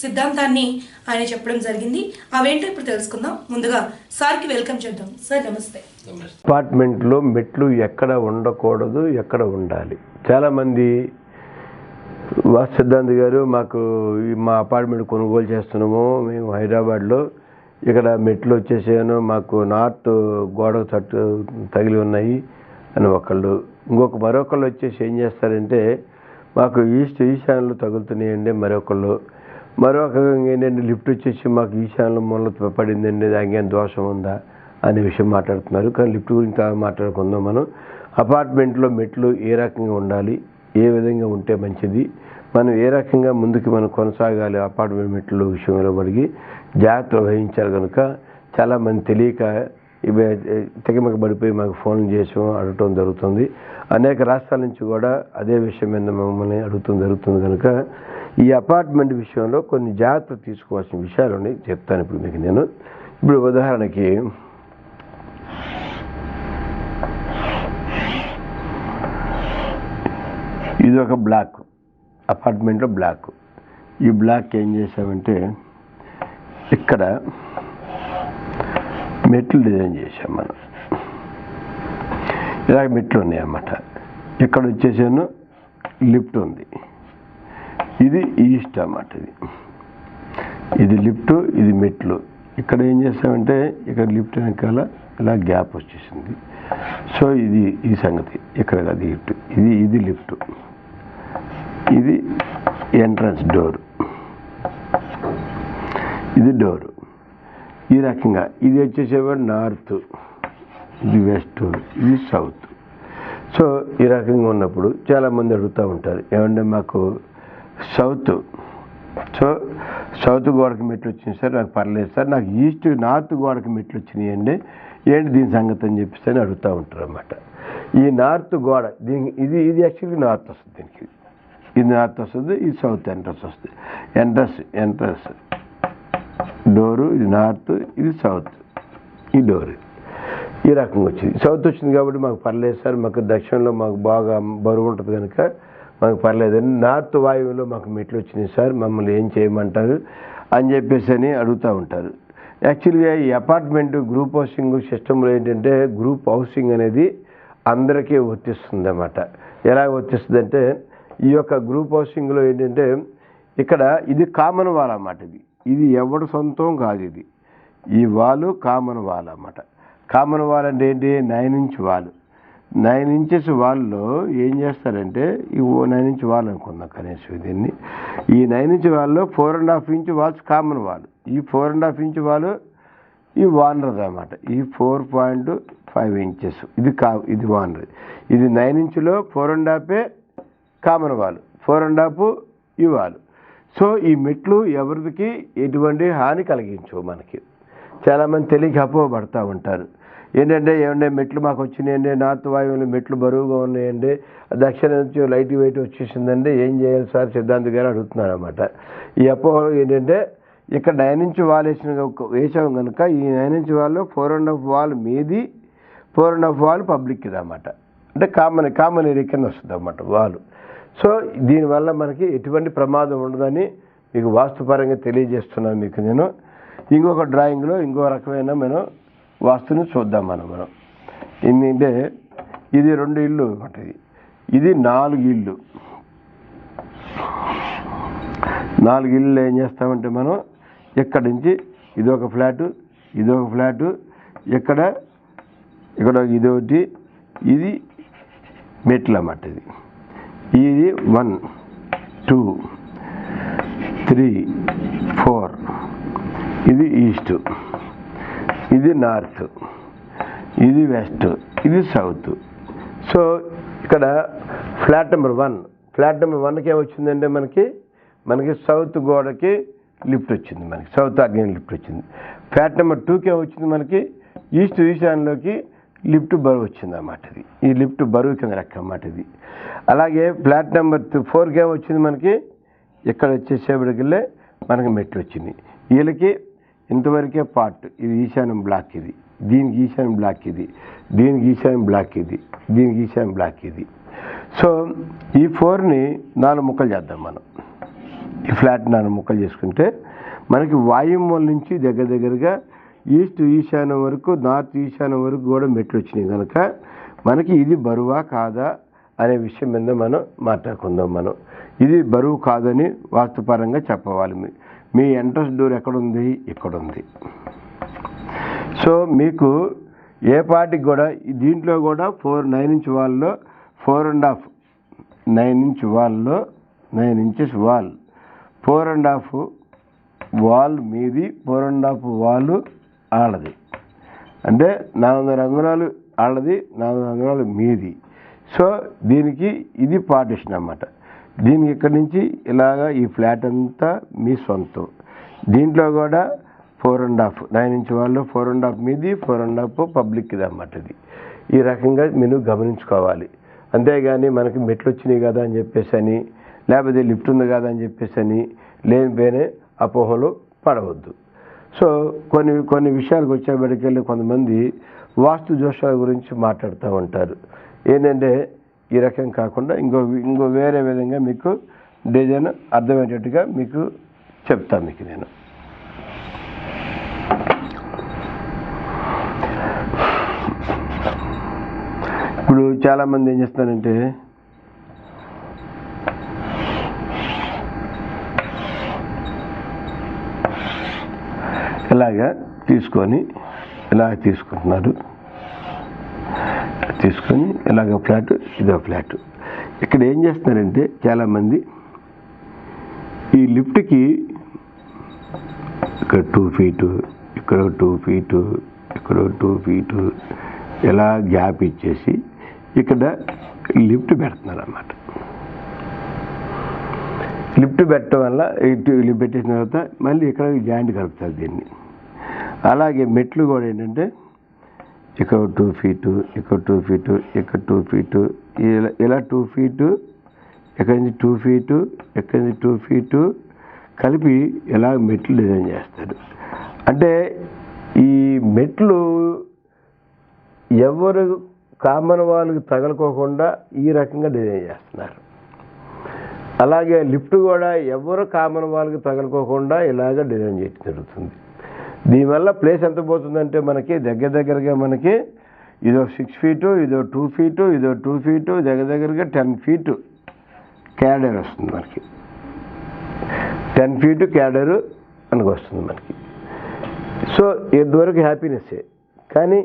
సిద్ధాంతాన్ని ఆయన చెప్పడం జరిగింది. అవేంటో ఇప్పుడు తెలుసుకుందాం. ముందుగా సార్కి వెల్కమ్ చేద్దాం. సార్ నమస్తే. అపార్ట్మెంట్లో మెట్లు ఎక్కడ ఉండకూడదు ఎక్కడ ఉండాలి? చాలామంది వాసు సిద్ధాంత్ గారు మాకు ఈ మా అపార్ట్మెంట్ కొనుగోలు చేస్తున్నాము. మేము హైదరాబాద్లో ఇక్కడ మెట్లు వచ్చేసాను మాకు నార్త్ గోడ తట్టు తగిలి ఉన్నాయి అని ఒకళ్ళు. ఇంకొక మరొకళ్ళు వచ్చేసి ఏం చేస్తారంటే మాకు ఈస్ట్ ఈశాన్యంలో తగులుతున్నాయండి మరొకళ్ళు. మరొక ఏంటంటే లిఫ్ట్ వచ్చేసి మాకు ఈ ఛానల్ మూల పడిందండి దానికి దోషం ఉందా అనే విషయం మాట్లాడుతున్నారు. కానీ లిఫ్ట్ గురించి మాట్లాడుకుందాం మనం. అపార్ట్మెంట్లో మెట్లు ఏ రకంగా ఉండాలి ఏ విధంగా ఉంటే మంచిది మనం ఏ రకంగా ముందుకు మనం కొనసాగాలి అపార్ట్మెంట్ మెట్లు విషయంలో పడిగి జాగ్రత్తలు వహించాలి కనుక చాలామంది తెలియక తెగమక పడిపోయి మాకు ఫోన్ చేసి అడగటం జరుగుతుంది. అనేక రాష్ట్రాల నుంచి కూడా అదే విషయం మీద మమ్మల్ని అడుగుతూ జరుగుతుంది కనుక ఈ అపార్ట్మెంట్ విషయంలో కొన్ని జాగ్రత్తలు తీసుకోవాల్సిన విషయాలు ఉన్నాయి. చెప్తాను ఇప్పుడు మీకు నేను. ఇప్పుడు ఉదాహరణకి ఇది ఒక బ్లాక్ అపార్ట్మెంట్లో బ్లాక్. ఈ బ్లాక్ ఏం చేసామంటే ఇక్కడ మెట్లు డిజైన్ చేసాం మనం. ఇలాగ మెట్లు ఉన్నాయన్నమాట. ఇక్కడ వచ్చేసాను లిఫ్ట్ ఉంది. ఇది ఈస్ట్ అన్నమాట ఇది. ఇది లిఫ్ట్ ఇది మెట్లు. ఇక్కడ ఏం చేస్తామంటే ఇక్కడ లిఫ్ట్ వెనకాల ఇలా గ్యాప్ వచ్చేసింది. సో ఇది ఈ సంగతి. ఇక్కడ అది లిఫ్ట్. ఇది ఇది లిఫ్ట్. ఇది ఎంట్రన్స్ డోర్. ఇది డోరు. ఈ రకంగా. ఇది వచ్చేసేవాడు నార్త్. ఇది వెస్ట్. ఇది సౌత్. సో ఈ రకంగా ఉన్నప్పుడు చాలామంది అడుగుతూ ఉంటారు ఏమంటే మాకు సౌత్? సో సౌత్ గోడకి మెట్లు వచ్చింది సార్ నాకు పర్లేదు సార్. నాకు ఈస్ట్ నార్త్ గోడకి మెట్లు వచ్చినాయండి ఏంటి దీని సంగతి? అని చెప్పేసి అని అడుగుతూ ఉంటారు అన్నమాట. ఈ నార్త్ గోడ దీని ఇది ఇది యాక్చువల్గా నార్త్ వస్తుంది దీనికి. ఇది నార్త్ వస్తుంది ఇది సౌత్ ఎంట్రన్స్ వస్తుంది. Entrance entrance. డోరు ఇది నార్త్ ఇది సౌత్. ఈ డోర్. ఈ రకంగా వచ్చింది. సౌత్ వచ్చింది కాబట్టి మాకు పర్లేదు సార్ మాకు దక్షిణంలో మాకు బాగా బరువు ఉంటుంది కనుక మాకు పర్లేదు. నార్త్ వాయువులో మాకు మెట్లు వచ్చినాయి సార్ మమ్మల్ని ఏం చేయమంటారు అని చెప్పేసి అని అడుగుతూ ఉంటారు. యాక్చువల్గా ఈ అపార్ట్మెంట్ గ్రూప్ హౌసింగ్ సిస్టంలో ఏంటంటే గ్రూప్ హౌసింగ్ అనేది అందరికీ వర్తిస్తుంది అన్నమాట ఎలా వర్తిస్తుందంటే ఈ యొక్క గ్రూప్ హౌసింగ్లో ఏంటంటే ఇక్కడ ఇది కామన్ వాల్ అన్నమాట ఇది. ఇది ఎవడు సొంతం కాదు ఇది. ఈ వాలు కామన్ వాల్ అన్నమాట. కామన్ వాల్ అంటే ఏంటి? Nine inch wall. Nine inches వాళ్ళలో ఏం చేస్తారంటే ఈ నైన్ ఇంచ్ వాల్ అనుకుందాం కనీసం దీన్ని. ఈ నైన్ ఇంచ్ వాళ్ళలో four and half inch walls common wall. ఈ four and half inch wall ఈ వానరది అనమాట ఈ ఫోర్ పాయింట్ ఫైవ్ ఇంచెస్. ఇది కా ఇది వానరది. ఇది నైన్ ఇంచులో four and హాఫే common wall. Four and half ఈ వాల్. సో ఈ మెట్లు ఎవరికి ఎటువంటి హాని కలిగించవు మనకి. చాలామంది తెలియక అపోహపడతా ఉంటారు. ఏంటంటే ఏమంటే మెట్లు మాకు వచ్చినాయండి నార్త్ వాయువులు మెట్లు బరువుగా ఉన్నాయండి దక్షిణ నుంచి లైట్ వెయిట్ వచ్చేసిందండి ఏం చేయాలి సార్? సిద్ధాంత్ గారు అడుగుతున్నారు అనమాట ఈ అపోహలు ఏంటంటే ఇక్కడ నైన్ ఇంచ్ వాల్ వేసిన వేసాం కనుక ఈ నైన్ ఇంచ్ వాల్లో ఫోర్ అండ్ హాఫ్ వాల్ మీది four and half wall public అనమాట అంటే కామన్ కామన్ ఏరియా కింద వస్తుంది అన్నమాట వాల్. సో దీనివల్ల మనకి ఎటువంటి ప్రమాదం ఉండదని మీకు వాస్తుపరంగా తెలియజేస్తున్నాను మీకు నేను. ఇంకొక డ్రాయింగ్లో ఇంకో రకమైన మనం వాస్తుని చూద్దాం మనం మనం. ఎందుకంటే ఇది రెండు ఇల్లు అనమాట ఇది. నాలుగు ఇల్లు నాలుగు ఇల్లు ఏం చేస్తామంటే మనం ఇక్కడి నుంచి ఇది ఒక ఫ్లాటు ఇది ఒక ఫ్లాటు ఇక్కడ ఇక్కడ ఇది ఒకటి ఇది మెట్లు అన్నమాట ఇది. ఇది వన్ టూ త్రీ ఫోర్. ఇది ఈస్ట్. ఇది నార్త్. ఇది వెస్ట్. ఇది సౌత్. సో ఇక్కడ flat number one. Flat number వన్కి ఏమొచ్చిందంటే మనకి మనకి సౌత్ గోడకి లిఫ్ట్ వచ్చింది మనకి. సౌత్ అగ్ని లిఫ్ట్ వచ్చింది. ఫ్లాట్ నెంబర్ టూకి ఏమొచ్చింది మనకి? ఈస్ట్ ఈశాన్లోకి లిఫ్ట్ బరువు వచ్చింది అన్నమాట ఇది. ఈ లిఫ్ట్ బరువు కింద లెక్క అన్నమాట ఇది. అలాగే ఫ్లాట్ నెంబర్ ఫోర్కే వచ్చింది మనకి. ఇక్కడ వచ్చేసేపటికెళ్ళే మనకి మెట్లు వచ్చింది. వీళ్ళకి ఇంతవరకే పార్ట్. ఇది ఈశాన్యం బ్లాక్ ఇది. దీనికి ఈశాన్యం బ్లాక్ ఇది. దీనికి ఈశాన్యం బ్లాక్ ఇది. దీనికి ఈశాన్యం బ్లాక్ ఇది. సో ఈ ఫోర్ని నాలుగు ముక్కలు చేద్దాం మనం. ఈ ఫ్లాట్ నాలుగు ముక్కలు చేసుకుంటే మనకి వాయుమూల నుంచి దగ్గర దగ్గరగా ఈస్ట్ ఈశాన్యం వరకు నార్త్ ఈశాన్యం వరకు కూడా మెట్లు వచ్చినాయి కనుక మనకి ఇది బరువా కాదా అనే విషయం మీద మనం మాట్లాడుకుందాం మనం. ఇది బరువు కాదని వాస్తుపరంగా చెప్పవాలి. మీ ఎంట్రన్స్ డోర్ ఎక్కడుంది? ఇక్కడ ఉంది సో మీకు ఏ పార్టీకి కూడా దీంట్లో కూడా four nine inch వాల్లో four and half nine inch వాల్లో nine inches wall four and half wall మీది ఫోర్ అండ్ హాఫ్ వాల్ ఆళ్ళది. అంటే నాలుగు వందల అంగుళాలు ఆళ్ళది నాలుగు వందల అంగుళాలు మీది. సో దీనికి ఇది పార్టిషన్ అన్నమాట. దీనికి ఇక్కడి నుంచి ఇలాగా ఈ ఫ్లాట్ అంతా మీ సొంతం. దీంట్లో కూడా four and half nine inch walls four and half మీది ఫోర్ అండ్ హాఫ్ పబ్లిక్ ఇది అన్నమాట ఇది. ఈ రకంగా మీరు గమనించుకోవాలి. అంతేగాని మనకి మెట్లు వచ్చినాయి కదా అని చెప్పేసి అని లేకపోతే లిఫ్ట్ ఉంది కదా అని చెప్పేసి అని లేనిపోయినే అపోహలు పడవద్దు. సో కొన్ని కొన్ని విషయాలకు వచ్చేబడికెళ్ళి కొంతమంది వాస్తు దోషాల గురించి మాట్లాడుతూ ఉంటారు. ఏంటంటే ఈ రకం కాకుండా ఇంకో ఇంకో వేరే విధంగా మీకు డిజైన్ అర్థమయ్యేటట్టుగా మీకు చెప్తాను మీకు నేను. ఇప్పుడు చాలామంది ఏం చేస్తారంటే ఇలాగా తీసుకొని ఇలా తీసుకుంటున్నారు. తీసుకొని ఇలాగ ఫ్లాట్ ఇదో ఫ్లాట్. ఇక్కడ ఏం చేస్తున్నారంటే చాలామంది ఈ లిఫ్ట్కి ఇక్కడ టూ ఫీటు ఇక్కడ టూ ఫీటు ఇక్కడ టూ ఫీటు ఇలా గ్యాప్ ఇచ్చేసి ఇక్కడ లిఫ్ట్ పెడుతున్నారు అన్నమాట లిఫ్ట్ పెట్టడం వల్ల ఇటు లిఫ్ట్ పెట్టేసిన తర్వాత మళ్ళీ ఇక్కడ జాయింట్ కలుపుతారు దీన్ని. అలాగే మెట్లు కూడా ఏంటంటే ఇక్కడ టూ ఫీటు ఇక్కడ టూ ఫీటు ఇక్కడ టూ ఫీటు ఇలా ఇలా టూ ఫీటు ఎక్కడి నుంచి టూ ఫీటు ఎక్కడి నుంచి టూ ఫీటు కలిపి ఇలా మెట్లు డిజైన్ చేస్తారు. అంటే ఈ మెట్లు ఎవరు కామన్ వాళ్ళకి తగలుకోకుండా ఈ రకంగా డిజైన్ చేస్తున్నారు. అలాగే లిఫ్ట్ కూడా ఎవరు కామన్ వాళ్ళకి తగలుకోకుండా ఇలాగ డిజైన్ చేయడం జరుగుతుంది. దీనివల్ల ప్లేస్ ఎంత పోతుందంటే మనకి దగ్గర దగ్గరగా మనకి ఇదో సిక్స్ ఫీటు ఇదో టూ ఫీటు ఇదో టూ ఫీటు దగ్గర దగ్గరగా టెన్ ఫీటు క్యాడర్ వస్తుంది మనకి. టెన్ ఫీటు క్యాడరు మనకు వస్తుంది మనకి. సో ఇదివరకు హ్యాపీనెస్సే కానీ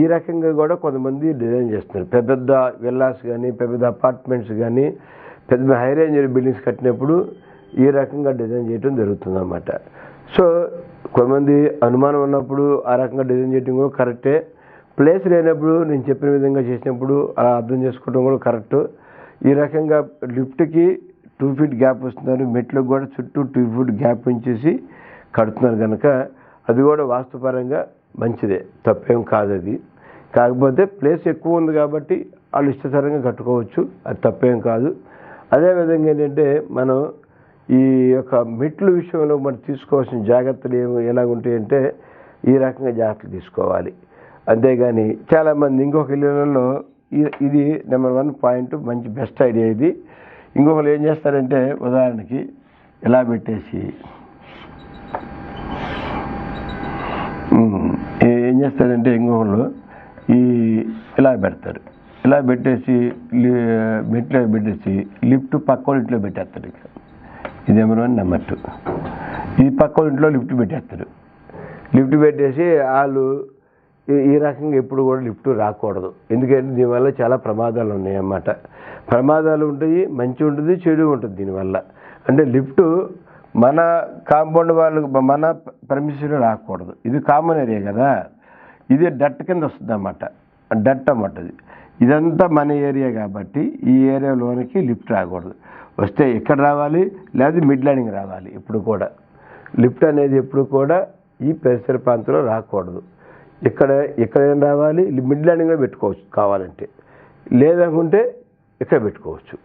ఈ రకంగా కూడా కొంతమంది డిజైన్ చేస్తున్నారు. పెద్ద పెద్ద విల్లాస్ కానీ పెద్ద పెద్ద అపార్ట్మెంట్స్ కానీ పెద్ద పెద్ద హై రేంజ్ బిల్డింగ్స్ కట్టినప్పుడు ఈ రకంగా డిజైన్ చేయడం జరుగుతుందన్నమాట. సో కొంతమంది అనుమానం ఉన్నప్పుడు ఆ రకంగా డిజైన్ చేయడం కూడా కరెక్టే. ప్లేస్ లేనప్పుడు నేను చెప్పిన విధంగా చేసినప్పుడు అలా అర్థం చేసుకోవడం కూడా కరెక్ట్. ఈ రకంగా లిఫ్ట్కి టూ ఫీట్ గ్యాప్ వస్తున్నారు మెట్లకు కూడా చుట్టూ టూ ఫీట్ గ్యాప్ ఉంచేసి కడుతున్నారు కనుక అది కూడా వాస్తుపరంగా మంచిదే. తప్పేం కాదు అది. కాకపోతే ప్లేస్ ఎక్కువ ఉంది కాబట్టి వాళ్ళు ఇష్టతరంగా కట్టుకోవచ్చు. అది తప్పేం కాదు. అదేవిధంగా ఏంటంటే మనం ఈ యొక్క మెట్లు విషయంలో మనం తీసుకోవాల్సిన జాగ్రత్తలు ఏమి ఎలాగుంటాయంటే ఈ రకంగా జాగ్రత్తలు తీసుకోవాలి. అంతేగాని చాలామంది ఇంకొక ఇళ్ళలో ఇది నెంబర్ వన్ పాయింట్ మంచి బెస్ట్ ఐడియా ఇది. ఇంకొకరు ఏం చేస్తారంటే ఉదాహరణకి ఇలా పెట్టేసి ఏం చేస్తారంటే ఇంకొకళ్ళు ఈ ఇలా పెడతారు. ఇలా పెట్టేసి లి- మెట్లో పెట్టేసి లిఫ్ట్ పక్క ఇంట్లో పెట్టేస్తారు ఇక. ఇదేమో నెంబర్ టూ ఇది పక్క ఇంట్లో లిఫ్ట్ పెట్టేస్తారు. లిఫ్ట్ పెట్టేసి వాళ్ళు ఈ- రకంగా ఎప్పుడు కూడా లిఫ్ట్ రాకూడదు. ఎందుకంటే దీనివల్ల చాలా ప్రమాదాలు ఉన్నాయి అన్నమాట ప్రమాదాలు ఉంటాయి మంచి ఉంటుంది చెడు ఉంటుంది దీనివల్ల. అంటే లిఫ్ట్ మన కాంపౌండ్ వాళ్ళకు మన పర్మిషన్ రాకూడదు. ఇది కామన్ ఏరియా కదా. ఇది డట్ కింద వస్తుంది అన్నమాట డట్ అన్నమాట ఇది ఇదంతా మన ఏరియా కాబట్టి ఈ ఏరియాలోనికి లిఫ్ట్ రాకూడదు. వస్తే ఇక్కడ రావాలి? లేదా మిడ్ లైనింగ్ రావాలి ఇప్పుడు కూడా. లిఫ్ట్ అనేది ఎప్పుడు కూడా ఈ పరిసర ప్రాంతంలో రాకూడదు. ఇక్కడ ఎక్కడైనా రావాలి? మిడ్ ల్యాండింగ్లో పెట్టుకోవచ్చు కావాలంటే. లేదనుకుంటే ఇక్కడ పెట్టుకోవచ్చు.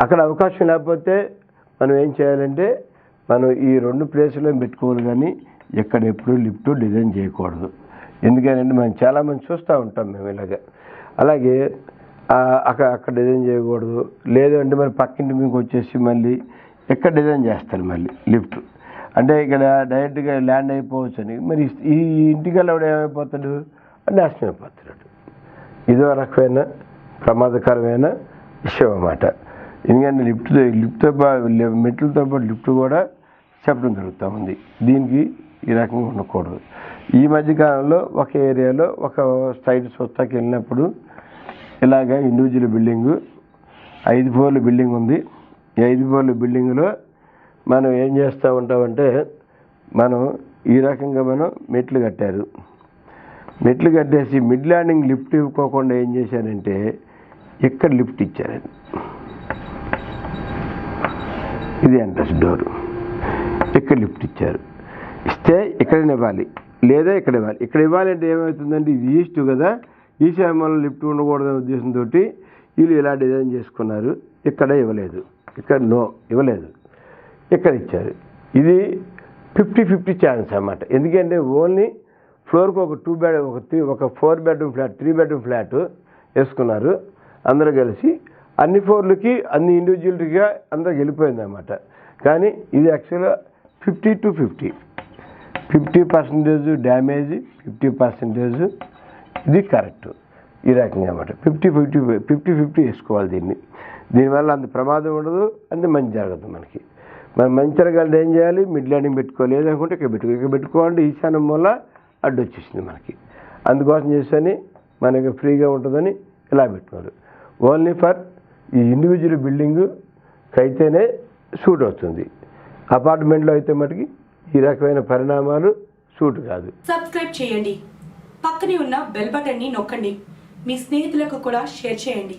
అక్కడ అవకాశం లేకపోతే మనం ఏం చేయాలంటే మనం ఈ రెండు ప్లేసుల్లో పెట్టుకోవాలి కానీ ఎక్కడ ఎప్పుడు లిఫ్ట్ డిజైన్ చేయకూడదు. ఎందుకనంటే మనం చాలామంది చూస్తూ ఉంటాం మేము ఇలాగ. అలాగే అక్కడ అక్కడ డిజైన్ చేయకూడదు. లేదంటే మరి పక్కింటి మీకు వచ్చేసి మళ్ళీ ఎక్కడ డిజైన్ చేస్తారు మళ్ళీ లిఫ్ట్? అంటే ఇక్కడ డైరెక్ట్గా ల్యాండ్ అయిపోవచ్చు అని మరి ఈ ఇంటికల్లా ఏమైపోతాడు? నాశనం అయిపోతున్నాడు ఇదో రకమైన ప్రమాదకరమైన విషయం అన్నమాట ఎందుకంటే లిఫ్ట్ లిఫ్ట్తో పాటు మెట్లతో పాటు లిఫ్ట్ కూడా చెప్పడం జరుగుతూ ఉంది. దీనికి ఈ రకంగా ఉండకూడదు. ఈ మధ్య కాలంలో ఒక ఏరియాలో ఒక సైడ్ స్వచ్ఛకి వెళ్ళినప్పుడు ఇలాగ ఇండివిజువల్ బిల్డింగు ఐదు ఫ్లోర్ల బిల్డింగ్ ఉంది. ఈ ఐదు ఫ్లోర్ల బిల్డింగ్లో మనం ఏం చేస్తూ ఉంటామంటే మనం ఈ రకంగా మనం మెట్లు కట్టారు. మెట్లు కట్టేసి మిడ్ ల్యాండింగ్ లిఫ్ట్ ఇవ్వకోకుండా ఏం చేశారంటే ఇక్కడ లిఫ్ట్ ఇచ్చారండి. ఇది ఎంట్రన్స్ డోర్. ఇక్కడ లిఫ్ట్ ఇచ్చారు. ఇస్తే ఇక్కడ ఇవ్వాలి. లేదా ఇక్కడ ఇవ్వాలి. ఇక్కడ ఇవ్వాలంటే ఏమవుతుందంటే ఇది ఈస్ట్ కదా ఈశాన్యంలో లిఫ్ట్ ఉండకూడదనే ఉద్దేశంతో వీళ్ళు ఇలా డిజైన్ చేసుకున్నారు. ఇక్కడ ఇవ్వలేదు. ఇక్కడ నో ఇవ్వలేదు. ఇక్కడ ఇచ్చారు. ఇది ఫిఫ్టీ ఫిఫ్టీ ఛాన్స్ అన్నమాట. ఎందుకంటే ఓన్లీ ఫ్లోర్కి ఒక టూ బెడ్ ఒక త్రీ ఒక four bedroom flat three bedroom flat వేసుకున్నారు. అందరూ కలిసి అన్ని ఫ్లోర్లకి అన్ని ఇండివిజువల్గా అందరికి వెళ్ళిపోయింది అన్నమాట. కానీ ఇది యాక్చువల్గా fifty to fifty fifty percentage damage fifty percentage ఇది కరెక్ట్. ఈ రకంగా అన్నమాట. ఫిఫ్టీ ఫిఫ్టీ ఫిఫ్టీ ఫిఫ్టీ వేసుకోవాలి దీన్ని. దీనివల్ల అంత ప్రమాదం ఉండదు అంత మంచి జరగదు మనకి. మనం మంచి జరగాలంటే ఏం చేయాలి? మిడ్ ల్యాండింగ్ పెట్టుకోవాలి. లేదనుకుంటే ఇక్కడ పెట్టుకో ఇక్కడ పెట్టుకోవాలంటే ఈశాన్యం వల్ల అడ్డు వచ్చేసింది మనకి. అందుకోసం చేసని మనకి ఫ్రీగా ఉంటుందని ఇలా పెట్టుకోవాలి. ఓన్లీ ఫర్ ఈ ఇండివిజువల్ బిల్డింగ్ అయితేనే సూట్ అవుతుంది. అపార్ట్మెంట్లో అయితే మటుకి ఈ రకమైన పరిణామాలు సూట్ కాదు. సబ్స్క్రైబ్ చేయండి. పక్కనే ఉన్న బెల్ బటన్ని నొక్కండి. మీ స్నేహితులకు కూడా షేర్ చేయండి.